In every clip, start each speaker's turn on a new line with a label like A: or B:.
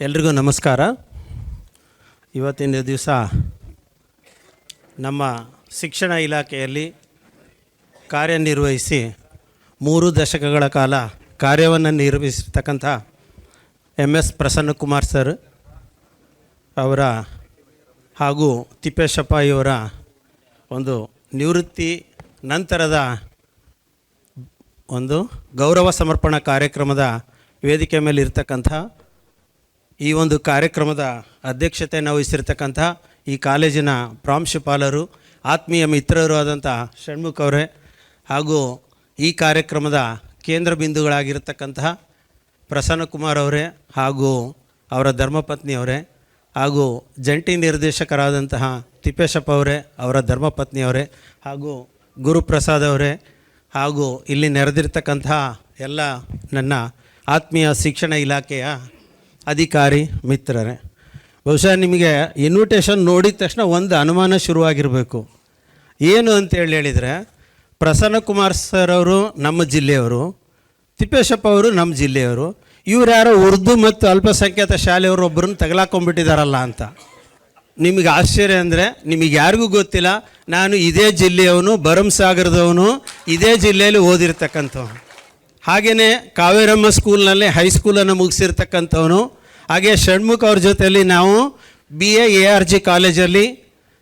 A: ಎಲ್ರಿಗೂ ನಮಸ್ಕಾರ. ಇವತ್ತಿನ ದಿವಸ ನಮ್ಮ ಶಿಕ್ಷಣ ಇಲಾಖೆಯಲ್ಲಿ ಕಾರ್ಯನಿರ್ವಹಿಸಿ ಮೂರು ದಶಕಗಳ ಕಾಲ ಕಾರ್ಯವನ್ನು ನಿರ್ವಹಿಸಿರ್ತಕ್ಕಂಥ ಎಂ ಎಸ್ ಪ್ರಸನ್ನಕುಮಾರ್ ಸರ್ ಅವರ ಹಾಗೂ ತಿಪ್ಪೇಶಪ್ಪ ಇವರ ಒಂದು ನಿವೃತ್ತಿ ನಂತರದ ಒಂದು ಗೌರವ ಸಮರ್ಪಣಾ ಕಾರ್ಯಕ್ರಮದ ವೇದಿಕೆ ಮೇಲೆ ಇರ್ತಕ್ಕಂಥ ಈ ಒಂದು ಕಾರ್ಯಕ್ರಮದ ಅಧ್ಯಕ್ಷತೆಯನ್ನು ವಹಿಸಿರ್ತಕ್ಕಂಥ ಈ ಕಾಲೇಜಿನ ಪ್ರಾಂಶುಪಾಲರು, ಆತ್ಮೀಯ ಮಿತ್ರರು ಆದಂಥ ಷಣ್ಮುಖ ಅವರೇ ಹಾಗೂ ಈ ಕಾರ್ಯಕ್ರಮದ ಕೇಂದ್ರ ಬಿಂದುಗಳಾಗಿರ್ತಕ್ಕಂತಹ ಪ್ರಸನ್ನಕುಮಾರ್ ಅವರೇ ಹಾಗೂ ಅವರ ಧರ್ಮಪತ್ನಿ ಅವರೇ ಹಾಗೂ ಜಂಟಿ ನಿರ್ದೇಶಕರಾದಂತಹ ತಿಪ್ಪೇಶಪ್ಪ ಅವರೇ, ಅವರ ಧರ್ಮಪತ್ನಿ ಅವರೇ ಹಾಗೂ ಗುರುಪ್ರಸಾದ್ ಅವರೇ ಹಾಗೂ ಇಲ್ಲಿ ನೆರೆದಿರ್ತಕ್ಕಂತಹ ಎಲ್ಲ ನನ್ನ ಆತ್ಮೀಯ ಶಿಕ್ಷಣ ಇಲಾಖೆಯ ಅಧಿಕಾರಿ ಮಿತ್ರರೇ, ಬಹುಶಃ ನಿಮಗೆ ಇನ್ವಿಟೇಷನ್ ನೋಡಿದ ತಕ್ಷಣ ಒಂದು ಅನುಮಾನ ಶುರುವಾಗಿರಬೇಕು. ಏನು ಅಂತೇಳಿ ಹೇಳಿದರೆ ಪ್ರಸನ್ನಕುಮಾರ್ ಸರ್ ಅವರು ನಮ್ಮ ಜಿಲ್ಲೆಯವರು, ತಿಪ್ಪೇಶಪ್ಪ ಅವರು ನಮ್ಮ ಜಿಲ್ಲೆಯವರು, ಇವ್ರು ಯಾರೋ ಉರ್ದು ಮತ್ತು ಅಲ್ಪಸಂಖ್ಯಾತ ಶಾಲೆಯವರು ಒಬ್ಬರನ್ನ ತಗಲಾಕೊಂಡ್ಬಿಟ್ಟಿದಾರಲ್ಲ ಅಂತ. ನಿಮಗೆ ಆಶ್ಚರ್ಯ ಅಂದರೆ, ನಿಮಗೆ ಯಾರಿಗೂ ಗೊತ್ತಿಲ್ಲ, ನಾನು ಇದೇ ಜಿಲ್ಲೆಯವನು ಭರಮಸಾಗರದವನು ಇದೇ ಜಿಲ್ಲೆಯಲ್ಲಿ ಓದಿರ್ತಕ್ಕಂಥವನು. ಹಾಗೆಯೇ ಕಾವೇರಮ್ಮ ಸ್ಕೂಲ್ನಲ್ಲಿ ಹೈಸ್ಕೂಲನ್ನು ಮುಗಿಸಿರ್ತಕ್ಕಂಥವನು ಹಾಗೆ ಷಣ್ಮುಖ ಅವ್ರ ಜೊತೆಯಲ್ಲಿ ನಾವು B A A R G ಕಾಲೇಜಲ್ಲಿ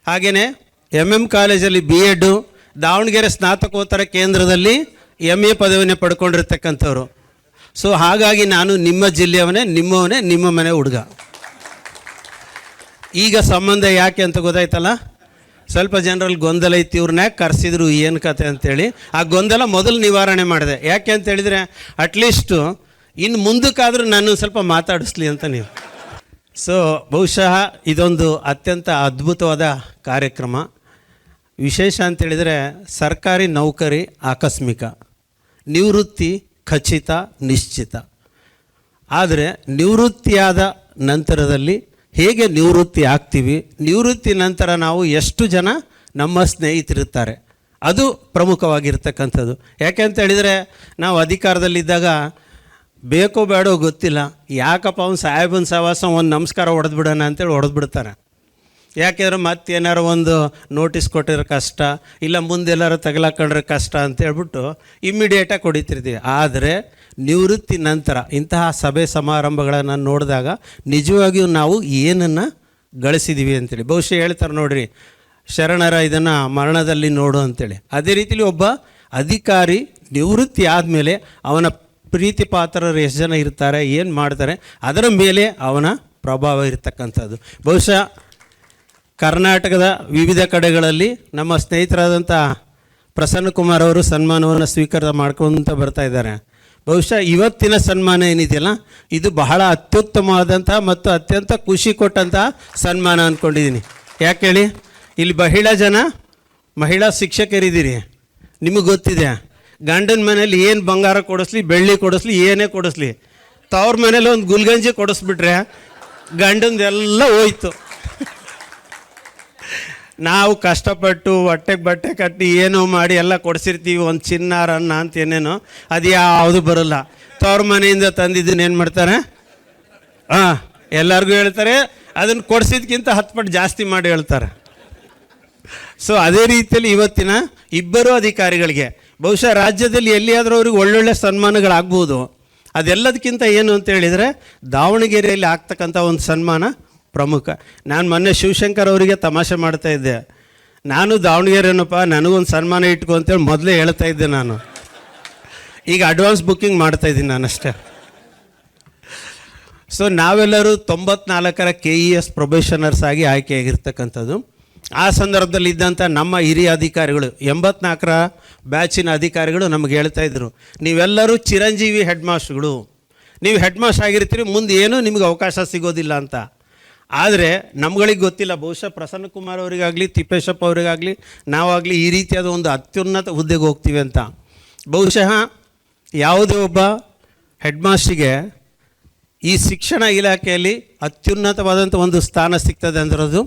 A: ಹಾಗೆಯೇ ಎಂ ಎಂ ಕಾಲೇಜಲ್ಲಿ ಬಿ ಎಡ್ಡು ದಾವಣಗೆರೆ ಸ್ನಾತಕೋತ್ತರ ಕೇಂದ್ರದಲ್ಲಿ ಎಂ ಎ ಪದವಿನೇ ಪಡ್ಕೊಂಡಿರ್ತಕ್ಕಂಥವ್ರು. ಸೊ ಹಾಗಾಗಿ ನಾನು ನಿಮ್ಮ ಜಿಲ್ಲೆಯವನೇ, ನಿಮ್ಮವನೇ, ನಿಮ್ಮ ಮನೆ ಹುಡುಗ. ಈಗ ಸಂಬಂಧ ಯಾಕೆ ಅಂತ ಗೊತ್ತಾಯ್ತಲ್ಲ? ಸ್ವಲ್ಪ ಜನರಲ್ಲಿ ಗೊಂದಲ ಇತ್ತು ಇವ್ರನ್ನ ಕರೆಸಿದ್ರು ಏನು ಕತೆ ಅಂತೇಳಿ. ಆ ಗೊಂದಲ ಮೊದಲು ನಿವಾರಣೆ ಮಾಡಿದೆ. ಯಾಕೆ ಅಂತೇಳಿದರೆ ಅಟ್ಲೀಸ್ಟು ಇನ್ನು ಮುಂದಕ್ಕಾದರೂ ನಾನು ಸ್ವಲ್ಪ ಮಾತಾಡಿಸ್ಲಿ ಅಂತ ನೀವು. ಸೊ ಬಹುಶಃ ಇದೊಂದು ಅತ್ಯಂತ ಅದ್ಭುತವಾದ ಕಾರ್ಯಕ್ರಮ. ವಿಶೇಷ ಅಂತೇಳಿದರೆ ಸರ್ಕಾರಿ ನೌಕರಿ ಆಕಸ್ಮಿಕ. ನಿವೃತ್ತಿ ಖಚಿತ, ನಿಶ್ಚಿತ. ಆದರೆ ನಿವೃತ್ತಿಯಾದ ನಂತರದಲ್ಲಿ ಹೇಗೆ ನಿವೃತ್ತಿ ಆಗ್ತೀವಿ? ನಿವೃತ್ತಿ ನಂತರ ನಾವು ಎಷ್ಟು ಜನ ನಮ್ಮ ಸ್ನೇಹಿತರಿರ್ತಾರೆ? ಅದು ಪ್ರಮುಖವಾಗಿರ್ತಕ್ಕಂಥದ್ದು. ಯಾಕೆ ಅಂತ ಹೇಳಿದರೆ ನಾವು ಅಧಿಕಾರದಲ್ಲಿದ್ದಾಗ ಬೇಕೋ ಬೇಡೋ ಗೊತ್ತಿಲ್ಲ. ಯಾಕಪ್ಪ ಅವ್ನು ಸಾಹೇಬನ ಸಹವಾಸ ಒಂದು ನಮಸ್ಕಾರ ಹೊಡೆದ್ಬಿಡೋಣ ಅಂತೇಳಿ ಹೊಡೆದ್ಬಿಡ್ತಾರೆ ಯಾಕೆಂದ್ರೆ ಮತ್ತೇನಾರು ಒಂದು ನೋಟಿಸ್ ಕೊಟ್ಟಿರೋ ಕಷ್ಟ, ಇಲ್ಲ ಮುಂದೆಲ್ಲಾರು ತಗಲಾಕೊಂಡ್ರೆ ಕಷ್ಟ ಅಂತ ಹೇಳ್ಬಿಟ್ಟು ಇಮ್ಮಿಡಿಯೇಟಾಗಿ ಹೊಡಿತಿರ್ತೀವಿ ಆದರೆ ನಿವೃತ್ತಿ ನಂತರ ಇಂತಹ ಸಭೆ ಸಮಾರಂಭಗಳನ್ನು ನೋಡಿದಾಗ ನಿಜವಾಗಿಯೂ ನಾವು ಏನನ್ನು ಗಳಿಸಿದ್ದೀವಿ ಅಂತೇಳಿ. ಬಹುಶಃ ಹೇಳ್ತಾರೆ ನೋಡ್ರಿ, ಶರಣರ ಇದನ್ನು ಮರಣದಲ್ಲಿ ನೋಡು ಅಂತೇಳಿ. ಅದೇ ರೀತಿಲಿ ಒಬ್ಬ ಅಧಿಕಾರಿ ನಿವೃತ್ತಿ ಆದಮೇಲೆ ಅವನ ಪ್ರೀತಿ ಪಾತ್ರರು ಎಷ್ಟು ಜನ ಇರ್ತಾರೆ, ಏನು ಮಾಡ್ತಾರೆ, ಅದರ ಮೇಲೆ ಅವನ ಪ್ರಭಾವ ಇರತಕ್ಕಂಥದ್ದು. ಬಹುಶಃ ಕರ್ನಾಟಕದ ವಿವಿಧ ಕಡೆಗಳಲ್ಲಿ ನಮ್ಮ ಸ್ನೇಹಿತರಾದಂಥ ಪ್ರಸನ್ನಕುಮಾರ್ ಅವರು ಸನ್ಮಾನವನ್ನು ಸ್ವೀಕಾರ ಮಾಡ್ಕೊಂತ ಬರ್ತಾ ಇದ್ದಾರೆ. ಬಹುಶಃ ಇವತ್ತಿನ ಸನ್ಮಾನ ಏನಿದೆಯಲ್ಲ, ಇದು ಬಹಳ ಅತ್ಯುತ್ತಮವಾದಂಥ ಮತ್ತು ಅತ್ಯಂತ ಖುಷಿ ಕೊಟ್ಟಂತಹ ಸನ್ಮಾನ ಅಂದ್ಕೊಂಡಿದ್ದೀನಿ ಯಾಕೆ ಹೇಳಿ? ಇಲ್ಲಿ ಮಹಿಳಾ ಜನ ಮಹಿಳಾ ಶಿಕ್ಷಕರಿದ್ದೀರಿ. ನಿಮಗೆ ಗೊತ್ತಿದೆ. ಗಂಡನ ಮನೇಲಿ ಏನು ಬಂಗಾರ ಕೊಡಿಸ್ಲಿ, ಬೆಳ್ಳಿ ಕೊಡಿಸ್ಲಿ, ಏನೇ ಕೊಡಿಸ್ಲಿ, ತವ್ರ ಮನೇಲಿ ಒಂದು ಗುಲ್ಗಂಜಿ ಕೊಡಿಸ್ಬಿಟ್ರೆ ಗಂಡನದೆಲ್ಲ ಹೋಯ್ತು. ನಾವು ಕಷ್ಟಪಟ್ಟು ಹೊಟ್ಟೆಗೆ ಬಟ್ಟೆ ಕಟ್ಟಿ ಏನೋ ಮಾಡಿ ಎಲ್ಲ ಕೊಡಿಸಿರ್ತೀವಿ, ಒಂದು ಚಿನ್ನಾರ ಅನ್ನ ಅಂತ ಏನೇನೋ, ಅದು ಯಾವುದು ಬರಲ್ಲ. ತವ್ರ ಮನೆಯಿಂದ ತಂದಿದ್ದನ್ನ ಏನು ಮಾಡ್ತಾರೆ? ಹಾಂ ಎಲ್ಲರಿಗೂ ಹೇಳ್ತಾರೆ ಅದನ್ನು ಕೊಡಿಸಿದ್ಕಿಂತ ಹತ್ತು ಪಟ್ಟು ಜಾಸ್ತಿ ಮಾಡಿ ಹೇಳ್ತಾರೆ. ಸೊ ಅದೇ ರೀತಿಯಲ್ಲಿ ಇವತ್ತಿನ ಇಬ್ಬರು ಅಧಿಕಾರಿಗಳಿಗೆ ಬಹುಶಃ ರಾಜ್ಯದಲ್ಲಿ ಎಲ್ಲಿಯಾದರೂ ಅವ್ರಿಗೆ ಒಳ್ಳೊಳ್ಳೆ ಸನ್ಮಾನಗಳಾಗ್ಬೋದು. ಅದೆಲ್ಲದಕ್ಕಿಂತ ಏನು ಅಂತ ಹೇಳಿದರೆ, ದಾವಣಗೆರೆಯಲ್ಲಿ ಆಗ್ತಕ್ಕಂಥ ಒಂದು ಸನ್ಮಾನ ಪ್ರಮುಖ. ನಾನು ಮೊನ್ನೆ ಶಿವಶಂಕರ್ ಅವರಿಗೆ ತಮಾಷೆ ಮಾಡ್ತಾ ಇದ್ದೆ. ನಾನು ದಾವಣಗೆರೆನಪ್ಪ, ನನಗೊಂದು ಸನ್ಮಾನ ಇಟ್ಕೊ ಅಂತೇಳಿ ಮೊದಲೇ ಹೇಳ್ತಾ ಇದ್ದೆ ನಾನು. ಈಗ ಅಡ್ವಾನ್ಸ್ ಬುಕ್ಕಿಂಗ್ ಮಾಡ್ತಾ ಇದ್ದೀನಿ ನಾನಷ್ಟೇ ಸೊ ನಾವೆಲ್ಲರೂ ತೊಂಬತ್ನಾಲ್ಕರ ಕೆ ಇ ಎಸ್ ಪ್ರೊಬೇಷನರ್ಸ್ ಆಗಿ ಆಯ್ಕೆಯಾಗಿರ್ತಕ್ಕಂಥದ್ದು. ಆ ಸಂದರ್ಭದಲ್ಲಿ ಇದ್ದಂಥ ನಮ್ಮ ಹಿರಿಯ ಅಧಿಕಾರಿಗಳು, ಎಂಬತ್ನಾಲ್ಕರ ಬ್ಯಾಚಿನ ಅಧಿಕಾರಿಗಳು ನಮಗೆ ಹೇಳ್ತಾ ಇದ್ದರು ನೀವೆಲ್ಲರೂ ಚಿರಂಜೀವಿ ಹೆಡ್ ಮಾಸ್ಟ್ರುಗಳು ನೀವು ಹೆಡ್ ಮಾಸ್ಟರ್ ಆಗಿರ್ತೀರಿ, ಮುಂದೆ ಏನೂ ನಿಮಗೆ ಅವಕಾಶ ಸಿಗೋದಿಲ್ಲ ಅಂತ. ಆದರೆ ನಮ್ಗಳಿಗೆ ಗೊತ್ತಿಲ್ಲ, ಬಹುಶಃ ಪ್ರಸನ್ನಕುಮಾರ್ ಅವರಿಗಾಗಲಿ, ತಿಪ್ಪೇಶಪ್ಪ ಅವರಿಗಾಗಲಿ, ನಾವಾಗಲಿ ಈ ರೀತಿಯಾದ ಒಂದು ಅತ್ಯುನ್ನತ ಹುದ್ದೆಗೆ ಹೋಗ್ತೀವಿ ಅಂತ. ಬಹುಶಃ ಯಾವುದೇ ಒಬ್ಬ ಹೆಡ್ ಮಾಸ್ಟ್ರಿಗೆ ಈ ಶಿಕ್ಷಣ ಇಲಾಖೆಯಲ್ಲಿ ಅತ್ಯುನ್ನತವಾದಂಥ ಒಂದು ಸ್ಥಾನ ಸಿಗ್ತದೆ ಅಂದಿರೋದು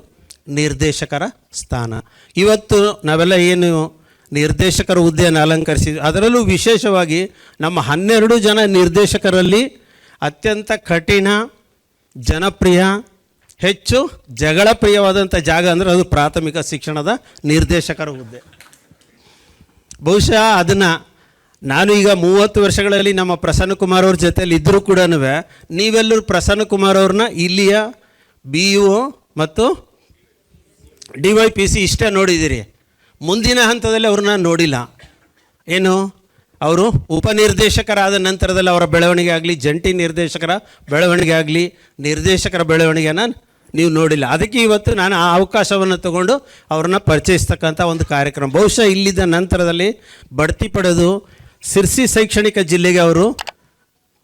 A: ನಿರ್ದೇಶಕರ ಸ್ಥಾನ. ಇವತ್ತು ನಾವೆಲ್ಲ ಏನು ನಿರ್ದೇಶಕರ ಹುದ್ದೆಯನ್ನು ಅಲಂಕರಿಸಿದ್ವಿ ಅದರಲ್ಲೂ ವಿಶೇಷವಾಗಿ ನಮ್ಮ ಹನ್ನೆರಡು ಜನ ನಿರ್ದೇಶಕರಲ್ಲಿ ಅತ್ಯಂತ ಕಠಿಣ, ಜನಪ್ರಿಯ, ಹೆಚ್ಚು ಜಗಳ ಪ್ರಿಯವಾದಂಥ ಜಾಗ ಅಂದರೆ ಅದು ಪ್ರಾಥಮಿಕ ಶಿಕ್ಷಣದ ನಿರ್ದೇಶಕರ ಹುದ್ದೆ. ಬಹುಶಃ ಅದನ್ನು ನಾನು ಈಗ ಮೂವತ್ತು ವರ್ಷಗಳಲ್ಲಿ ನಮ್ಮ ಪ್ರಸನ್ನ ಕುಮಾರ್ ಅವ್ರ ಜೊತೆಯಲ್ಲಿ ಇದ್ದರೂ ಕೂಡ ನೀವೆಲ್ಲರೂ ಪ್ರಸನ್ನ ಕುಮಾರ್ ಅವ್ರನ್ನ ಇಲ್ಲಿಯ ಬಿ ಯು ಮತ್ತು ಡಿ ವೈ ಪಿ ಸಿ ಇಷ್ಟೇ ನೋಡಿದ್ದೀರಿ. ಮುಂದಿನ ಹಂತದಲ್ಲಿ ಅವ್ರನ್ನ ನೋಡಿಲ್ಲ. ಏನು? ಅವರು ಉಪನಿರ್ದೇಶಕರಾದ ನಂತರದಲ್ಲಿ ಅವರ ಬೆಳವಣಿಗೆ ಆಗಲಿ ಜಂಟಿ ನಿರ್ದೇಶಕರ ಬೆಳವಣಿಗೆ ಆಗಲಿ ನಿರ್ದೇಶಕರ ಬೆಳವಣಿಗೆನ ನೀವು ನೋಡಿಲ್ಲ. ಅದಕ್ಕೆ ಇವತ್ತು ನಾನು ಆ ಅವಕಾಶವನ್ನು ತಗೊಂಡು ಅವ್ರನ್ನ ಪರಿಚಯಿಸ್ತಕ್ಕಂಥ ಒಂದು ಕಾರ್ಯಕ್ರಮ. ಬಹುಶಃ ಇಲ್ಲಿದ್ದ ನಂತರದಲ್ಲಿ ಬಡ್ತಿ ಪಡೆದು ಸಿರ್ಸಿ ಶೈಕ್ಷಣಿಕ ಜಿಲ್ಲೆಗೆ ಅವರು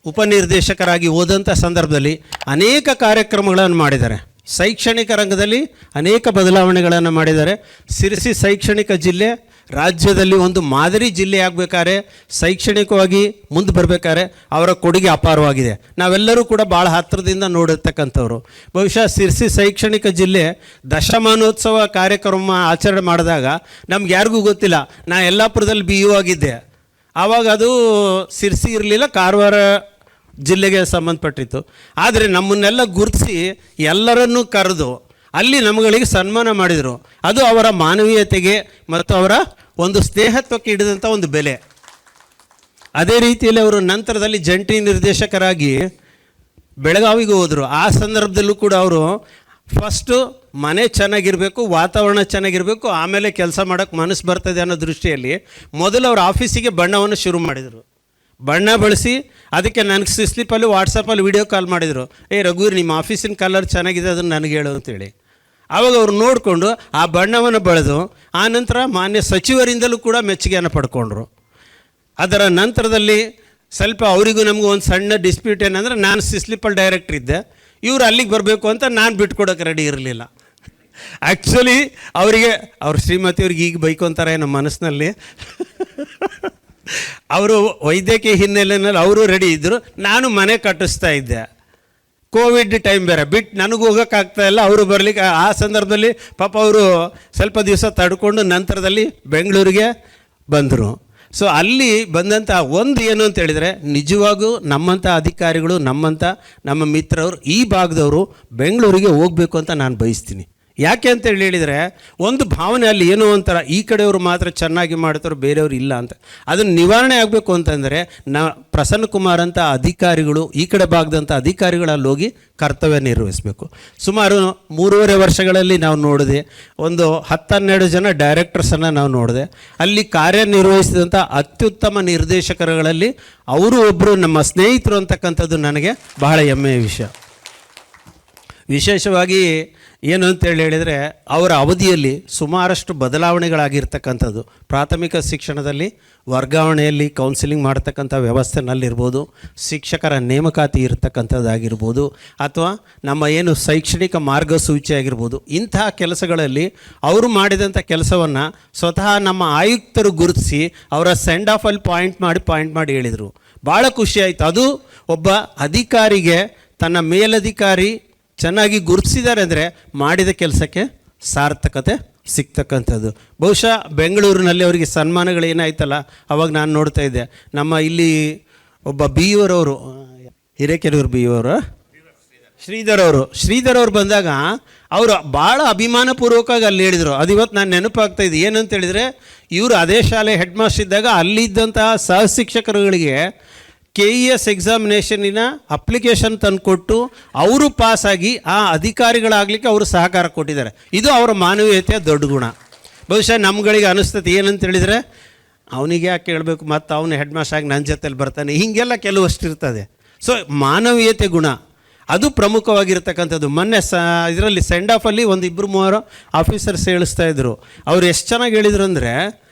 A: ಉಪನಿರ್ದೇಶಕರಾಗಿ ಹೋದಂಥ ಸಂದರ್ಭದಲ್ಲಿ ಅನೇಕ ಕಾರ್ಯಕ್ರಮಗಳನ್ನು ಮಾಡಿದ್ದಾರೆ. ಶೈಕ್ಷಣಿಕ ರಂಗದಲ್ಲಿ ಅನೇಕ ಬದಲಾವಣೆಗಳನ್ನು ಮಾಡಿದ್ದಾರೆ. ಸಿರಿಸಿ ಶೈಕ್ಷಣಿಕ ಜಿಲ್ಲೆ, ರಾಜ್ಯದಲ್ಲಿ ಒಂದು ಮಾದರಿ ಜಿಲ್ಲೆ ಆಗಬೇಕಾದ್ರೆ ಶೈಕ್ಷಣಿಕವಾಗಿ ಮುಂದೆ ಬರಬೇಕಾದ್ರೆ ಅವರ ಕೊಡುಗೆ ಅಪಾರವಾಗಿದೆ. ನಾವೆಲ್ಲರೂ ಕೂಡ ಭಾಳ ಹತ್ತಿರದಿಂದ ನೋಡಿರ್ತಕ್ಕಂಥವ್ರು. ಬಹುಶಃ ಸಿರ್ಸಿ ಶೈಕ್ಷಣಿಕ ಜಿಲ್ಲೆ ದಶಮಾನೋತ್ಸವ ಕಾರ್ಯಕ್ರಮ ಆಚರಣೆ ಮಾಡಿದಾಗ ನಮ್ಗೆ ಯಾರಿಗೂ ಗೊತ್ತಿಲ್ಲ. ನಾ ಯಲ್ಲಾಪುರದಲ್ಲಿ ಬಿ ಯು ಆಗಿದ್ದೆ. ಆವಾಗ ಅದು ಸಿರ್ಸಿ ಇರಲಿಲ್ಲ, ಕಾರವಾರ ಜಿಲ್ಲೆಗೆ ಸಂಬಂಧಪಟ್ಟಿತ್ತು. ಆದರೆ ನಮ್ಮನ್ನೆಲ್ಲ ಗುರುತಿಸಿ ಎಲ್ಲರನ್ನೂ ಕರೆದು ಅಲ್ಲಿ ನಮಗಳಿಗೆ ಸನ್ಮಾನ ಮಾಡಿದರು. ಅದು ಅವರ ಮಾನವೀಯತೆಗೆ ಮತ್ತು ಅವರ ಒಂದು ಸ್ನೇಹತ್ವಕ್ಕೆ ಹಿಡಿದಂಥ ಒಂದು ಬೆಲೆ. ಅದೇ ರೀತಿಯಲ್ಲಿ ಅವರು ನಂತರದಲ್ಲಿ ಜಂಟಿ ನಿರ್ದೇಶಕರಾಗಿ ಬೆಳಗಾವಿಗೆ ಹೋದರು. ಆ ಸಂದರ್ಭದಲ್ಲೂ ಕೂಡ ಅವರು ಫಸ್ಟು ಮನೆ ಚೆನ್ನಾಗಿರಬೇಕು, ವಾತಾವರಣ ಚೆನ್ನಾಗಿರಬೇಕು, ಆಮೇಲೆ ಕೆಲಸ ಮಾಡೋಕ್ಕೆ ಮನಸ್ಸು ಬರ್ತದೆ ಅನ್ನೋ ದೃಷ್ಟಿಯಲ್ಲಿ ಮೊದಲು ಅವರು ಆಫೀಸಿಗೆ ಬಣ್ಣವನ್ನು ಶುರು ಮಾಡಿದರು. ಬಣ್ಣ ಬಳಸಿ, ಅದಕ್ಕೆ ನನಗೆ ಸ್ಲಿಪ್ಪಲ್ಲಿ, ವಾಟ್ಸಪ್ಪಲ್ಲಿ ವಿಡಿಯೋ ಕಾಲ್ ಮಾಡಿದರು. ಏ ರಘುವೀರ್ ನಿಮ್ಮ ಆಫೀಸಿನ ಕಲರ್ ಚೆನ್ನಾಗಿದೆ, ಅದನ್ನು ನನಗೆ ಹೇಳು ಅಂತೇಳಿ. ಆವಾಗ ಅವ್ರು ನೋಡಿಕೊಂಡು ಆ ಬಣ್ಣವನ್ನು ಬಳೆದು, ಆ ನಂತರ ಮಾನ್ಯ ಸಚಿವರಿಂದಲೂ ಕೂಡ ಮೆಚ್ಚುಗೆಯನ್ನು ಪಡ್ಕೊಂಡ್ರು. ಅದರ ನಂತರದಲ್ಲಿ ಸ್ವಲ್ಪ ಅವರಿಗೂ ನಮಗೂ ಒಂದು ಸಣ್ಣ ಡಿಸ್ಪ್ಯೂಟ್ ಏನಂದ್ರೆ, ನಾನು ಸಿಸ್ಲಿಪಲ್ ಡೈರೆಕ್ಟ್ರ್ ಇದ್ದೆ. ಇವರು ಅಲ್ಲಿಗೆ ಬರಬೇಕು ಅಂತ ನಾನು ಬಿಟ್ಕೊಡೋಕೆ ರೆಡಿ ಇರಲಿಲ್ಲ. ಆ್ಯಕ್ಚುಲಿ ಅವರಿಗೆ, ಅವ್ರ ಶ್ರೀಮತಿಯವ್ರಿಗೆ ಈಗ ಬೈಕೊಂತಾರೆ ನಮ್ಮ ಮನಸ್ಸಿನಲ್ಲಿ ಅವರು ವೈದ್ಯಕೀಯ ಹಿನ್ನೆಲೆಯಲ್ಲಿ ಅವರು ರೆಡಿ ಇದ್ದರು ನಾನು ಮನೆ ಕಟ್ಟಿಸ್ತಾ ಇದ್ದೆ. ಕೋವಿಡ್ ಟೈಮ್ ಬೇರೆ. ಬಿಟ್ಟು ನನಗೂ ಹೋಗೋಕ್ಕಾಗ್ತಾ ಇಲ್ಲ. ಅವರು ಬರಲಿಕ್ಕೆ ಆ ಸಂದರ್ಭದಲ್ಲಿ ಪಾಪ ಅವರು ಸ್ವಲ್ಪ ದಿವಸ ತಡ್ಕೊಂಡು ನಂತರದಲ್ಲಿ ಬೆಂಗಳೂರಿಗೆ ಬಂದರು. ಸೊ ಅಲ್ಲಿ ಬಂದಂಥ ಒಂದು ಏನು ಅಂತ ಹೇಳಿದರೆ, ನಿಜವಾಗೂ ನಮ್ಮಂಥ ಅಧಿಕಾರಿಗಳು ನಮ್ಮಂಥ ನಮ್ಮ ಮಿತ್ರರು ಈ ಭಾಗದವರು ಬೆಂಗಳೂರಿಗೆ ಹೋಗಬೇಕು ಅಂತ ನಾನು ಬಯಸ್ತೀನಿ. ಯಾಕೆ ಅಂತ ಹೇಳಿ ಹೇಳಿದರೆ, ಒಂದು ಭಾವನೆ ಅಲ್ಲಿ ಏನೋ ಒಂಥರ ಈ ಕಡೆಯವರು ಮಾತ್ರ ಚೆನ್ನಾಗಿ ಮಾಡ್ತಾರೋ ಬೇರೆಯವರು ಇಲ್ಲ ಅಂತ. ಅದನ್ನು ನಿವಾರಣೆ ಆಗಬೇಕು ಅಂತಂದರೆ, ನ ಪ್ರಸನ್ನ ಕುಮಾರ್ ಅಂತ ಅಧಿಕಾರಿಗಳು, ಈ ಕಡೆ ಭಾಗದಂಥ ಅಧಿಕಾರಿಗಳಲ್ಲಿ ಹೋಗಿ ಕರ್ತವ್ಯ ನಿರ್ವಹಿಸಬೇಕು. ಸುಮಾರು ಮೂರುವರೆ ವರ್ಷಗಳಲ್ಲಿ ನಾವು ನೋಡಿದೆ, ಒಂದು ಹತ್ತನ್ನೆರಡು ಜನ ಡೈರೆಕ್ಟರ್ಸನ್ನು ನಾವು ನೋಡಿದೆ. ಅಲ್ಲಿ ಕಾರ್ಯನಿರ್ವಹಿಸಿದಂಥ ಅತ್ಯುತ್ತಮ ನಿರ್ದೇಶಕರುಗಳಲ್ಲಿ ಅವರು ಒಬ್ಬರು ನಮ್ಮ ಸ್ನೇಹಿತರು ಅಂತಕ್ಕಂಥದ್ದು ನನಗೆ ಬಹಳ ಹೆಮ್ಮೆಯ ವಿಷಯ. ವಿಶೇಷವಾಗಿ ಏನು ಅಂತೇಳಿ ಹೇಳಿದರೆ, ಅವರ ಅವಧಿಯಲ್ಲಿ ಸುಮಾರಷ್ಟು ಬದಲಾವಣೆಗಳಾಗಿರ್ತಕ್ಕಂಥದ್ದು. ಪ್ರಾಥಮಿಕ ಶಿಕ್ಷಣದಲ್ಲಿ ವರ್ಗಾವಣೆಯಲ್ಲಿ ಕೌನ್ಸಿಲಿಂಗ್ ಮಾಡ್ತಕ್ಕಂಥ ವ್ಯವಸ್ಥೆನಲ್ಲಿರ್ಬೋದು, ಶಿಕ್ಷಕರ ನೇಮಕಾತಿ ಇರತಕ್ಕಂಥದ್ದಾಗಿರ್ಬೋದು, ಅಥವಾ ನಮ್ಮ ಏನು ಶೈಕ್ಷಣಿಕ ಮಾರ್ಗಸೂಚಿ ಆಗಿರ್ಬೋದು ಇಂತಹ ಕೆಲಸಗಳಲ್ಲಿ ಅವರು ಮಾಡಿದಂಥ ಕೆಲಸವನ್ನು ಸ್ವತಃ ನಮ್ಮ ಆಯುಕ್ತರು ಗುರುತಿಸಿ ಅವರ ಸೆಂಡ್ ಆಫಲ್ಲಿ ಪಾಯಿಂಟ್ ಮಾಡಿ ಪಾಯಿಂಟ್ ಮಾಡಿ ಹೇಳಿದರು. ಭಾಳ ಖುಷಿ ಆಯಿತು. ಅದು ಒಬ್ಬ ಅಧಿಕಾರಿಗೆ, ತನ್ನ ಮೇಲಧಿಕಾರಿ ಚೆನ್ನಾಗಿ ಗುರುತಿಸಿದ್ದಾರೆ ಅಂದರೆ ಮಾಡಿದ ಕೆಲಸಕ್ಕೆ ಸಾರ್ಥಕತೆ ಸಿಗ್ತಕ್ಕಂಥದ್ದು. ಬಹುಶಃ ಬೆಂಗಳೂರಿನಲ್ಲಿ ಅವರಿಗೆ ಸನ್ಮಾನಗಳು ಏನಾಯ್ತಲ್ಲ, ಅವಾಗ ನಾನು ನೋಡ್ತಾ ಇದ್ದೆ. ನಮ್ಮ ಇಲ್ಲಿ ಒಬ್ಬ ಬಿ ಇವರವರು ಹಿರೇಕೆರೂರು ಬಿ ಇವರು ಶ್ರೀಧರ್ ಅವರು. ಶ್ರೀಧರ್ ಅವರು ಬಂದಾಗ ಅವರು ಭಾಳ ಅಭಿಮಾನಪೂರ್ವಕವಾಗಿ ಅಲ್ಲಿ ಹೇಳಿದರು. ಅದು ಇವತ್ತು ನಾನು ನೆನಪಾಗ್ತಾ ಇದೆ. ಏನಂತ ಹೇಳಿದರೆ, ಇವರು ಅದೇ ಶಾಲೆ ಹೆಡ್ ಮಾಸ್ಟರ್ ಇದ್ದಾಗ ಅಲ್ಲಿದ್ದಂತಹ ಸಹ ಶಿಕ್ಷಕರುಗಳಿಗೆ ಕೆ ಇ ಎಸ್ ಎಕ್ಸಾಮಿನೇಷನಿನ ಅಪ್ಲಿಕೇಶನ್ ತಂದುಕೊಟ್ಟು ಅವರು ಪಾಸಾಗಿ ಆ ಅಧಿಕಾರಿಗಳಾಗಲಿಕ್ಕೆ ಅವರು ಸಹಕಾರ ಕೊಟ್ಟಿದ್ದಾರೆ. ಇದು ಅವರ ಮಾನವೀಯತೆಯ ದೊಡ್ಡ ಗುಣ. ಬಹುಶಃ ನಮ್ಗಳಿಗೆ ಅನಿಸ್ತದೆ, ಏನಂತ ಹೇಳಿದರೆ, ಅವನಿಗೆ ಯಾಕೆ ಹೇಳಬೇಕು, ಮತ್ತು ಅವನು ಹೆಡ್ ಮಾಸ್ಟರ್ ಆಗಿ ನನ್ನ ಜೊತೆಲಿ ಬರ್ತಾನೆ, ಹೀಗೆಲ್ಲ ಕೆಲವಷ್ಟು ಇರ್ತದೆ. ಸೊ ಮಾನವೀಯತೆ ಗುಣ. ಅದು ಪ್ರಮುಖವಾಗಿರ್ತಕ್ಕಂಥದ್ದು. ಮೊನ್ನೆ ಸ, ಇದರಲ್ಲಿ ಸೆಂಡ್ ಆಫಲ್ಲಿ ಒಂದು ಇಬ್ಬರು ಮೂವರು ಆಫೀಸರ್ಸ್ ಹೇಳಿಸ್ತಾ ಇದ್ರು. ಅವ್ರು ಎಷ್ಟು ಚೆನ್ನಾಗಿ ಹೇಳಿದ್ರು ಅಂದರೆ,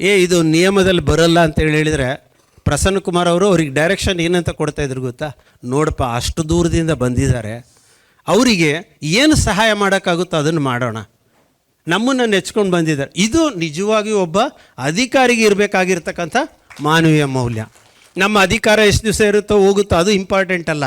A: ಏ, ಇದು ನಿಯಮದಲ್ಲಿ ಬರಲ್ಲ ಅಂತೇಳಿ ಹೇಳಿದರೆ ಪ್ರಸನ್ನ ಕುಮಾರ್ ಅವರು ಅವ್ರಿಗೆ ಡೈರೆಕ್ಷನ್ ಏನಂತ ಕೊಡ್ತಾ ಇದ್ರು ಗೊತ್ತಾ? ನೋಡಪ್ಪ, ಅಷ್ಟು ದೂರದಿಂದ ಬಂದಿದ್ದಾರೆ. ಅವರಿಗೆ ಏನು ಸಹಾಯ ಮಾಡೋಕ್ಕಾಗುತ್ತೋ ಅದನ್ನು ಮಾಡೋಣ. ನಮ್ಮನ್ನು ನೆಚ್ಕೊಂಡು ಬಂದಿದ್ದಾರೆ. ಇದು ನಿಜವಾಗಿಯೂ ಒಬ್ಬ ಅಧಿಕಾರಿಗೆ ಇರಬೇಕಾಗಿರ್ತಕ್ಕಂಥ ಮಾನವೀಯ ಮೌಲ್ಯ. ನಮ್ಮ ಅಧಿಕಾರ ಎಷ್ಟು ದಿವಸ ಇರುತ್ತೋ ಹೋಗುತ್ತೋ ಅದು ಇಂಪಾರ್ಟೆಂಟ್ ಅಲ್ಲ.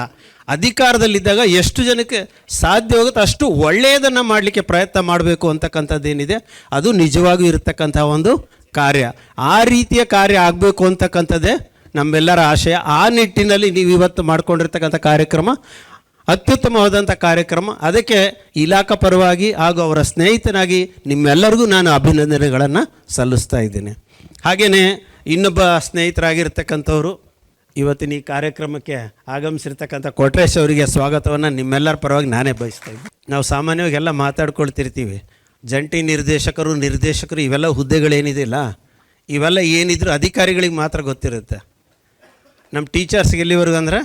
A: ಅಧಿಕಾರದಲ್ಲಿದ್ದಾಗ ಎಷ್ಟು ಜನಕ್ಕೆ ಸಾಧ್ಯ ಹೋಗುತ್ತೋ ಅಷ್ಟು ಒಳ್ಳೆಯದನ್ನು ಮಾಡಲಿಕ್ಕೆ ಪ್ರಯತ್ನ ಮಾಡಬೇಕು ಅಂತಕ್ಕಂಥದ್ದೇನಿದೆ. ಅದು ನಿಜವಾಗಿಯೂ ಇರತಕ್ಕಂಥ ಒಂದು ಕಾರ್ಯ. ಆ ರೀತಿಯ ಕಾರ್ಯ ಆಗಬೇಕು ಅಂತಕ್ಕಂಥದ್ದೇ ನಮ್ಮೆಲ್ಲರ ಆಶಯ, ಆ ನಿಟ್ಟಿನಲ್ಲಿ ನೀವು ಇವತ್ತು ಮಾಡಿಕೊಂಡಿರ್ತಕ್ಕಂಥ ಕಾರ್ಯಕ್ರಮ, ಅತ್ಯುತ್ತಮವಾದಂಥ ಕಾರ್ಯಕ್ರಮ. ಅದಕ್ಕೆ ಇಲಾಖಾ ಪರವಾಗಿ ಹಾಗೂ ಅವರ ಸ್ನೇಹಿತನಾಗಿ ನಿಮ್ಮೆಲ್ಲರಿಗೂ ನಾನು ಅಭಿನಂದನೆಗಳನ್ನು ಸಲ್ಲಿಸ್ತಾ ಇದ್ದೇನೆ. ಹಾಗೆಯೇ ಇನ್ನೊಬ್ಬ ಸ್ನೇಹಿತರಾಗಿರ್ತಕ್ಕಂಥವರು, ಇವತ್ತಿನ ಈ ಕಾರ್ಯಕ್ರಮಕ್ಕೆ ಆಗಮಿಸಿರ್ತಕ್ಕಂಥ ಕೊಟ್ರೇಶ್ ಅವರಿಗೆ ಸ್ವಾಗತವನ್ನು ನಿಮ್ಮೆಲ್ಲರ ಪರವಾಗಿ ನಾನೇ ಬಯಸ್ತಾ ಇದ್ದೀನಿ ನಾವು ಸಾಮಾನ್ಯವಾಗಿ ಎಲ್ಲ ಮಾತಾಡ್ಕೊಳ್ತಿರ್ತೀವಿ. ಜಂಟಿ ನಿರ್ದೇಶಕರು ನಿರ್ದೇಶಕರು ಇವೆಲ್ಲ ಹುದ್ದೆಗಳೇನಿದೆಯಲ್ಲ ಇವೆಲ್ಲ ಏನಿದ್ರು ಅಧಿಕಾರಿಗಳಿಗೆ ಮಾತ್ರ ಗೊತ್ತಿರುತ್ತೆ. ನಮ್ಮ ಟೀಚರ್ಸ್ಗೆ ಎಲ್ಲಿವರೆಗೂ ಅಂದ್ರೆ?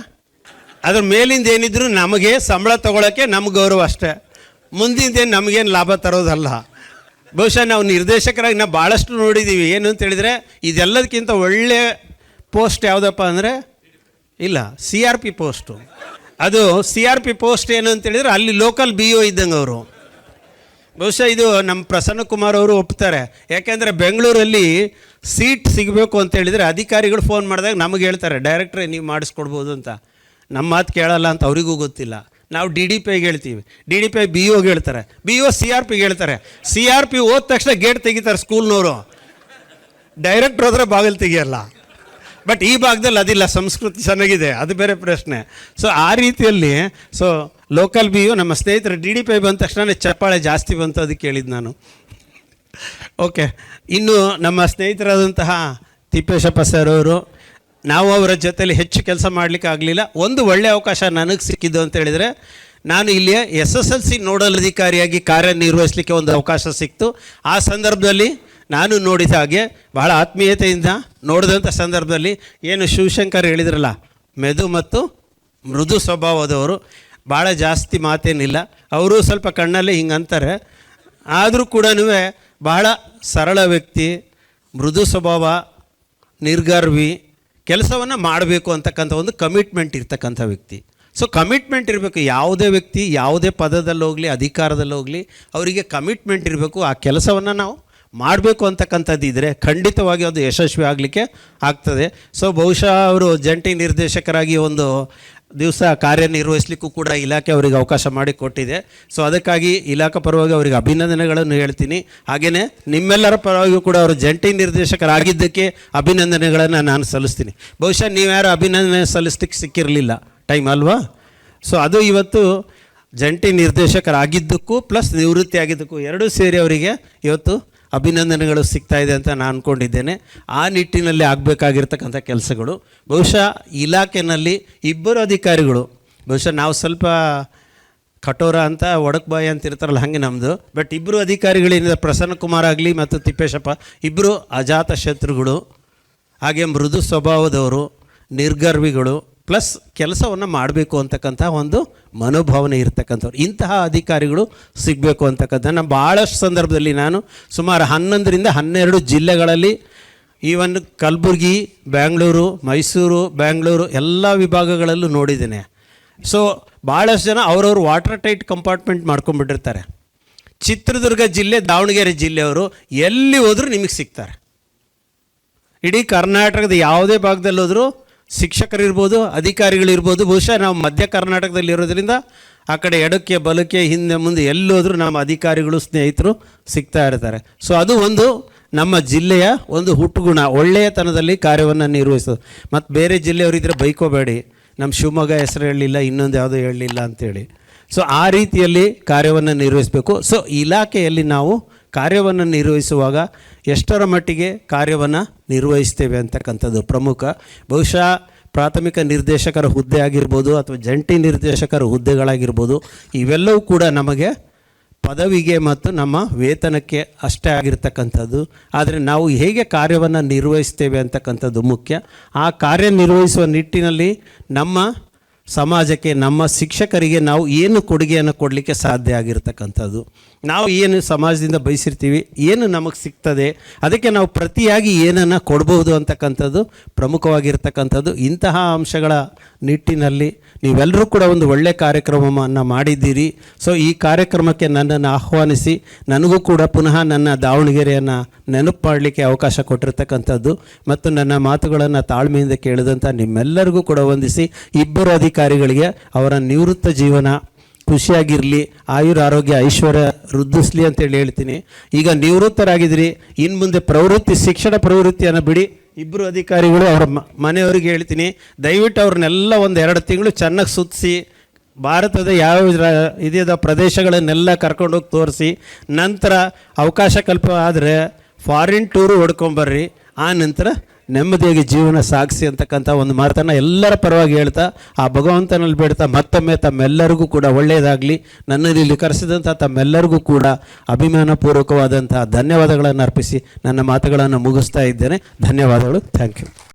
A: ಅದ್ರ ಮೇಲಿಂದ ಏನಿದ್ರು ನಮಗೆ ಸಂಬಳ ತಗೊಳ್ಳೋಕ್ಕೆ ನಮ್ಮ ಗೌರವ ಅಷ್ಟೇ. ಮುಂದಿಂದೇನು ನಮಗೇನು ಲಾಭ ತರೋದಲ್ಲ. ಬಹುಶಃ ನಾವು ನಿರ್ದೇಶಕರಾಗಿ ನಾವು ಭಾಳಷ್ಟು ನೋಡಿದ್ದೀವಿ ಏನು ಅಂತ ಹೇಳಿದರೆ, ಇದೆಲ್ಲದಕ್ಕಿಂತ ಒಳ್ಳೆ ಪೋಸ್ಟ್ ಯಾವುದಪ್ಪ ಅಂದರೆ, ಇಲ್ಲ ಸಿ ಆರ್ ಪಿ ಪೋಸ್ಟು. ಅದು ಸಿ ಆರ್ ಪಿ ಪೋಸ್ಟ್ ಏನು ಅಂತ ಹೇಳಿದ್ರೆ, ಅಲ್ಲಿ ಲೋಕಲ್ ಬಿ ಒ ಇದ್ದಂಗೆ ಅವರು. ಬಹುಶಃ ಇದು ನಮ್ಮ ಪ್ರಸನ್ನ ಕುಮಾರ್ ಅವರು ಒಪ್ತಾರೆ. ಯಾಕೆಂದರೆ ಬೆಂಗಳೂರಲ್ಲಿ ಸೀಟ್ ಸಿಗಬೇಕು ಅಂತ ಹೇಳಿದರೆ ಅಧಿಕಾರಿಗಳು ಫೋನ್ ಮಾಡಿದಾಗ ನಮಗೆ ಹೇಳ್ತಾರೆ, ಡೈರೆಕ್ಟ್ರೇ ನೀವು ಮಾಡಿಸ್ಕೊಡ್ಬೋದು ಅಂತ. ನಮ್ಮ ಮಾತು ಕೇಳಲ್ಲ ಅಂತ ಅವರಿಗೂ ಗೊತ್ತಿಲ್ಲ. ನಾವು ಡಿ ಡಿ ಪಿ ಐಗೆ ಹೇಳ್ತೀವಿ. ಡಿ ಡಿ ಪಿ ಬಿ ಒಗೆ ಹೇಳ್ತಾರೆ. ಬಿ ಓ ಸಿ ಆರ್ ಪಿಗೆ ಹೇಳ್ತಾರೆ. ಸಿ ಆರ್ ಪಿ ಹೋದ ತಕ್ಷಣ ಗೇಟ್ ತೆಗಿತಾರೆ ಸ್ಕೂಲ್ನವರು. ಡೈರೆಕ್ಟ್ರ್ ಹೋದರೆ ಬಾಗಿಲು ತೆಗಿಯಲ್ಲ. ಬಟ್ ಈ ಭಾಗದಲ್ಲಿ ಅದಿಲ್ಲ, ಸಂಸ್ಕೃತಿ ಚೆನ್ನಾಗಿದೆ, ಅದು ಬೇರೆ ಪ್ರಶ್ನೆ. ಸೊ ಆ ರೀತಿಯಲ್ಲಿ ಸೊ ಲೋಕಲ್ ಬಿ ಯು ನಮ್ಮ ಸ್ನೇಹಿತರು ಡಿ ಡಿ ಪಿ ಬಂದ ತಕ್ಷಣ ಚಪ್ಪಾಳೆ ಜಾಸ್ತಿ ಬಂತು ಅದಕ್ಕೆ ಕೇಳಿದ್ದು ನಾನು. ಓಕೆ. ಇನ್ನು ನಮ್ಮ ಸ್ನೇಹಿತರಾದಂತಹ ತಿಪ್ಪೇಶಪ್ಪ ಸರ್ ಅವರು, ನಾವು ಅವರ ಜೊತೆಲಿ ಹೆಚ್ಚು ಕೆಲಸ ಮಾಡಲಿಕ್ಕೆ ಆಗಲಿಲ್ಲ. ಒಂದು ಒಳ್ಳೆಯ ಅವಕಾಶ ನನಗೆ ಸಿಕ್ಕಿದ್ದು ಅಂತ ಹೇಳಿದರೆ, ನಾನು ಇಲ್ಲಿ S S L C nodal ಅಧಿಕಾರಿಯಾಗಿ ಕಾರ್ಯನಿರ್ವಹಿಸಲಿಕ್ಕೆ ಒಂದು ಅವಕಾಶ ಸಿಕ್ತು. ಆ ಸಂದರ್ಭದಲ್ಲಿ ನಾನು ನೋಡಿದ ಹಾಗೆ ಬಹಳ ಆತ್ಮೀಯತೆಯಿಂದ ನೋಡಿದಂಥ ಸಂದರ್ಭದಲ್ಲಿ ಏನು ಶಿವಶಂಕರ್ ಹೇಳಿದ್ರಲ್ಲ, ಮೆದು ಮತ್ತು ಮೃದು ಸ್ವಭಾವದವರು ಭಾಳ ಜಾಸ್ತಿ ಮಾತೇನಿಲ್ಲ. ಅವರು ಸ್ವಲ್ಪ ಕಣ್ಣಲ್ಲಿ ಹಿಂಗೆ ಅಂತಾರೆ. ಆದರೂ ಕೂಡ ಬಹಳ ಸರಳ ವ್ಯಕ್ತಿ, ಮೃದು ಸ್ವಭಾವ, ನಿರ್ಗರ್ವಿ, ಕೆಲಸವನ್ನು ಮಾಡಬೇಕು ಅಂತಕ್ಕಂಥ ಒಂದು ಕಮಿಟ್ಮೆಂಟ್ ಇರ್ತಕ್ಕಂಥ ವ್ಯಕ್ತಿ. ಸೊ ಕಮಿಟ್ಮೆಂಟ್ ಇರಬೇಕು, ಯಾವುದೇ ವ್ಯಕ್ತಿ ಯಾವುದೇ ಪದದಲ್ಲೋಗಲಿ ಅಧಿಕಾರದಲ್ಲೋಗಲಿ ಅವರಿಗೆ ಕಮಿಟ್ಮೆಂಟ್ ಇರಬೇಕು, ಆ ಕೆಲಸವನ್ನು ನಾವು ಮಾಡಬೇಕು ಅಂತಕ್ಕಂಥದ್ದು ಇದ್ದರೆ ಖಂಡಿತವಾಗಿ ಅದು ಯಶಸ್ವಿ ಆಗಲಿಕ್ಕೆ ಆಗ್ತದೆ. ಸೊ ಬಹುಶಃ ಅವರು ಜಂಟಿ ನಿರ್ದೇಶಕರಾಗಿ ಒಂದು ದಿವಸ ಕಾರ್ಯನಿರ್ವಹಿಸಲಿಕ್ಕೂ ಕೂಡ ಇಲಾಖೆ ಅವರಿಗೆ ಅವಕಾಶ ಮಾಡಿ ಕೊಟ್ಟಿದೆ. ಸೊ ಅದಕ್ಕಾಗಿ ಇಲಾಖೆ ಪರವಾಗಿ ಅವರಿಗೆ ಅಭಿನಂದನೆಗಳನ್ನು ಹೇಳ್ತೀನಿ. ಹಾಗೆಯೇ ನಿಮ್ಮೆಲ್ಲರ ಪರವಾಗಿಯೂ ಕೂಡ ಅವರು ಜಂಟಿ ನಿರ್ದೇಶಕರಾಗಿದ್ದಕ್ಕೆ ಅಭಿನಂದನೆಗಳನ್ನು ನಾನು ಸಲ್ಲಿಸ್ತೀನಿ. ಬಹುಶಃ ನೀವ್ಯಾರು ಅಭಿನಂದನೆ ಸಲ್ಲಿಸ್ಲಿಕ್ಕೆ ಸಿಕ್ಕಿರಲಿಲ್ಲ. ಟೈಮ್ ಅಲ್ವಾ? ಸೊ ಅದು ಇವತ್ತು ಜಂಟಿ ನಿರ್ದೇಶಕರಾಗಿದ್ದಕ್ಕೂ ಪ್ಲಸ್ ನಿವೃತ್ತಿ ಆಗಿದ್ದಕ್ಕೂ ಎರಡೂ ಸೇರಿ ಅವರಿಗೆ ಇವತ್ತು ಅಭಿನಂದನೆಗಳು ಸಿಗ್ತಾ ಇದೆ ಅಂತ ನಾನು ಅಂದ್ಕೊಂಡಿದ್ದೇನೆ ಆ ನಿಟ್ಟಿನಲ್ಲಿ ಆಗಬೇಕಾಗಿರ್ತಕ್ಕಂಥ ಕೆಲಸಗಳು. ಬಹುಶಃ ಇಲಾಖೆಯಲ್ಲಿ ಇಬ್ಬರು ಅಧಿಕಾರಿಗಳು, ಬಹುಶಃ ನಾವು ಸ್ವಲ್ಪ ಕಠೋರ ಅಂತ ಒಡಕ್ಬಾಯಿ ಅಂತ ಇರ್ತಾರಲ್ಲ ಹಾಗೆ ನಮ್ಮದು ಬಟ್ ಇಬ್ಬರು ಅಧಿಕಾರಿಗಳಿಂದ ಪ್ರಸನ್ನ ಕುಮಾರ್ ಆಗಲಿ ಮತ್ತು ತಿಪ್ಪೇಶಪ್ಪ, ಇಬ್ಬರು ಅಜಾತ ಶತ್ರುಗಳು, ಹಾಗೆ ಮೃದು ಸ್ವಭಾವದವರು, ನಿರ್ಗರ್ವಿಗಳು ಪ್ಲಸ್ ಕೆಲಸವನ್ನು ಮಾಡಬೇಕು ಅಂತಕ್ಕಂಥ ಒಂದು ಮನೋಭಾವನೆ ಇರ್ತಕ್ಕಂಥವ್ರು. ಇಂತಹ ಅಧಿಕಾರಿಗಳು ಸಿಗಬೇಕು ಅಂತಕ್ಕಂಥ ನಾನು ಭಾಳಷ್ಟು ಸಂದರ್ಭದಲ್ಲಿ ನಾನು ಸುಮಾರು ಹನ್ನೊಂದರಿಂದ ಹನ್ನೆರಡು ಜಿಲ್ಲೆಗಳಲ್ಲಿ even Kalaburagi, Bangalore, Mysuru, Bangalore ಎಲ್ಲ ವಿಭಾಗಗಳಲ್ಲೂ ನೋಡಿದ್ದೇನೆ. ಸೊ ಭಾಳಷ್ಟು ಜನ ಅವ್ರವ್ರು ವಾಟರ್ ಟೈಟ್ ಕಂಪಾರ್ಟ್ಮೆಂಟ್ ಮಾಡ್ಕೊಂಡ್ಬಿಟ್ಟಿರ್ತಾರೆ. ಚಿತ್ರದುರ್ಗ ಜಿಲ್ಲೆ, ದಾವಣಗೆರೆ ಜಿಲ್ಲೆಯವರು ಎಲ್ಲಿ ಹೋದರೂ ನಿಮಗೆ ಸಿಗ್ತಾರೆ. ಇಡೀ ಕರ್ನಾಟಕದ ಯಾವುದೇ ಭಾಗದಲ್ಲಿ ಹೋದರೂ ಶಿಕ್ಷಕರಿರ್ಬೋದು, ಅಧಿಕಾರಿಗಳಿರ್ಬೋದು, ಬಹುಶಃ ನಾವು ಮಧ್ಯ ಕರ್ನಾಟಕದಲ್ಲಿ ಇರೋದ್ರಿಂದ ಆ ಕಡೆ ಎಡಕ್ಕೆ, ಬಲಕ್ಕೆ, ಹಿಂದೆ, ಮುಂದೆ ಎಲ್ಲೋದ್ರೂ ನಮ್ಮ ಅಧಿಕಾರಿಗಳು, ಸ್ನೇಹಿತರು ಸಿಗ್ತಾ ಇರ್ತಾರೆ. ಸೊ ಅದು ಒಂದು ನಮ್ಮ ಜಿಲ್ಲೆಯ ಒಂದು ಹುಟ್ಟುಗುಣ, ಒಳ್ಳೆಯತನದಲ್ಲಿ ಕಾರ್ಯವನ್ನು ನಿರ್ವಹಿಸೋದು ಮತ್ತು ಬೇರೆ ಜಿಲ್ಲೆಯವರಿದ್ದರೆ ಬೈಕೋಬೇಡಿ. ನಮ್ಮ ಶಿವಮೊಗ್ಗ ಹೆಸರು ಹೇಳಲಿಲ್ಲ, ಇನ್ನೊಂದು ಯಾವುದೋ ಹೇಳಲಿಲ್ಲ ಅಂತೇಳಿ. ಸೊ ಆ ರೀತಿಯಲ್ಲಿ ಕಾರ್ಯವನ್ನು ನಿರ್ವಹಿಸಬೇಕು. ಸೊ ಇಲಾಖೆಯಲ್ಲಿ ನಾವು ಕಾರ್ಯವನ್ನು ನಿರ್ವಹಿಸುವಾಗ ಎಷ್ಟರ ಮಟ್ಟಿಗೆ ಕಾರ್ಯವನ್ನು ನಿರ್ವಹಿಸ್ತೇವೆ ಅಂತಕ್ಕಂಥದ್ದು ಪ್ರಮುಖ. ಬಹುಶಃ ಪ್ರಾಥಮಿಕ ನಿರ್ದೇಶಕರ ಹುದ್ದೆ ಆಗಿರ್ಬೋದು ಅಥವಾ ಜಂಟಿ ನಿರ್ದೇಶಕರ ಹುದ್ದೆಗಳಾಗಿರ್ಬೋದು ಇವೆಲ್ಲವೂ ಕೂಡ ನಮಗೆ ಪದವಿಗೆ ಮತ್ತು ನಮ್ಮ ವೇತನಕ್ಕೆ ಅಷ್ಟೇ ಆಗಿರ್ತಕ್ಕಂಥದ್ದು. ಆದರೆ ನಾವು ಹೇಗೆ ಕಾರ್ಯವನ್ನು ನಿರ್ವಹಿಸ್ತೇವೆ ಅಂತಕ್ಕಂಥದ್ದು ಮುಖ್ಯ. ಆ ಕಾರ್ಯನಿರ್ವಹಿಸುವ ನಿಟ್ಟಿನಲ್ಲಿ ನಮ್ಮ ಸಮಾಜಕ್ಕೆ, ನಮ್ಮ ಶಿಕ್ಷಕರಿಗೆ ನಾವು ಏನು ಕೊಡುಗೆಯನ್ನು ಕೊಡಲಿಕ್ಕೆ ಸಾಧ್ಯ ಆಗಿರ್ತಕ್ಕಂಥದ್ದು. ನಾವು ಏನು ಸಮಾಜದಿಂದ ಬಯಸಿರ್ತೀವಿ, ಏನು ನಮಗೆ ಸಿಗ್ತದೆ, ಅದಕ್ಕೆ ನಾವು ಪ್ರತಿಯಾಗಿ ಏನನ್ನು ಕೊಡ್ಬೋದು ಅಂತಕ್ಕಂಥದ್ದು, ಪ್ರಮುಖವಾಗಿರ್ತಕ್ಕಂಥದ್ದು, ಇಂತಹ ಅಂಶಗಳ ನಿಟ್ಟಿನಲ್ಲಿ ನೀವೆಲ್ಲರೂ ಕೂಡ ಒಂದು ಒಳ್ಳೆಯ ಕಾರ್ಯಕ್ರಮವನ್ನು ಮಾಡಿದ್ದೀರಿ. ಸೊ ಈ ಕಾರ್ಯಕ್ರಮಕ್ಕೆ ನನ್ನನ್ನು ಆಹ್ವಾನಿಸಿ, ನನಗೂ ಕೂಡ ಪುನಃ ನನ್ನ ದಾವಣಗೆರೆಯನ್ನು ನೆನಪು ಮಾಡಲಿಕ್ಕೆ ಅವಕಾಶ ಕೊಟ್ಟಿರ್ತಕ್ಕಂಥದ್ದು ಮತ್ತು ನನ್ನ ಮಾತುಗಳನ್ನು ತಾಳ್ಮೆಯಿಂದ ಕೇಳಿದಂಥ ನಿಮ್ಮೆಲ್ಲರಿಗೂ ಕೂಡ ವಂದಿಸಿ, ಇಬ್ಬರು ಅಧಿಕಾರಿಗಳಿಗೆ ಅವರ ನಿವೃತ್ತ ಜೀವನ ಖುಷಿಯಾಗಿರಲಿ, ಆಯುರ ಆರೋಗ್ಯ ಐಶ್ವರ್ಯ ವೃದ್ಧಿಸ್ಲಿ ಅಂತೇಳಿ ಹೇಳ್ತೀನಿ. ಈಗ ನಿವೃತ್ತರಾಗಿದ್ದೀರಿ ಇನ್ನು ಮುಂದೆ ಪ್ರವೃತ್ತಿ, ಶಿಕ್ಷಣ ಪ್ರವೃತ್ತಿಯನ್ನು ಬಿಡಿ. ಇಬ್ಬರು ಅಧಿಕಾರಿಗಳು ಅವರ ಮನೆಯವ್ರಿಗೆ ಹೇಳ್ತೀನಿ, ದಯವಿಟ್ಟು ಅವ್ರನ್ನೆಲ್ಲ ಒಂದು ಎರಡು ತಿಂಗಳು ಚೆನ್ನಾಗಿ ಸುತ್ತಿಸಿ ಭಾರತದ ಯಾವ ಇದಿದ ಪ್ರದೇಶಗಳನ್ನೆಲ್ಲ ಕರ್ಕೊಂಡೋಗಿ ತೋರಿಸಿ, ನಂತರ ಅವಕಾಶ ಕಲ್ಪ ಆದರೆ ಫಾರಿನ್ ಟೂರು ಹೊಡ್ಕೊಂಬರ್ರಿ ಆ ನಂತರ ನೆಮ್ಮದಿಯಾಗಿ ಜೀವನ ಸಾಗಿಸಿ ಅಂತಕ್ಕಂಥ ಒಂದು ಮಾತನ್ನು ಎಲ್ಲರ ಪರವಾಗಿ ಹೇಳ್ತಾ, ಆ ಭಗವಂತನಲ್ಲಿ ಬೇಡ್ತಾ ಮತ್ತೊಮ್ಮೆ ತಮ್ಮೆಲ್ಲರಿಗೂ ಕೂಡ ಒಳ್ಳೆಯದಾಗಲಿ. ನನ್ನಲ್ಲಿ ಇಲ್ಲಿ ಕರೆಸಿದಂಥ ತಮ್ಮೆಲ್ಲರಿಗೂ ಕೂಡ ಅಭಿಮಾನಪೂರ್ವಕವಾದಂತಹ ಧನ್ಯವಾದಗಳನ್ನು ಅರ್ಪಿಸಿ ನನ್ನ ಮಾತುಗಳನ್ನು ಮುಗಿಸ್ತಾ ಇದ್ದೇನೆ. ಧನ್ಯವಾದಗಳು. Thank you.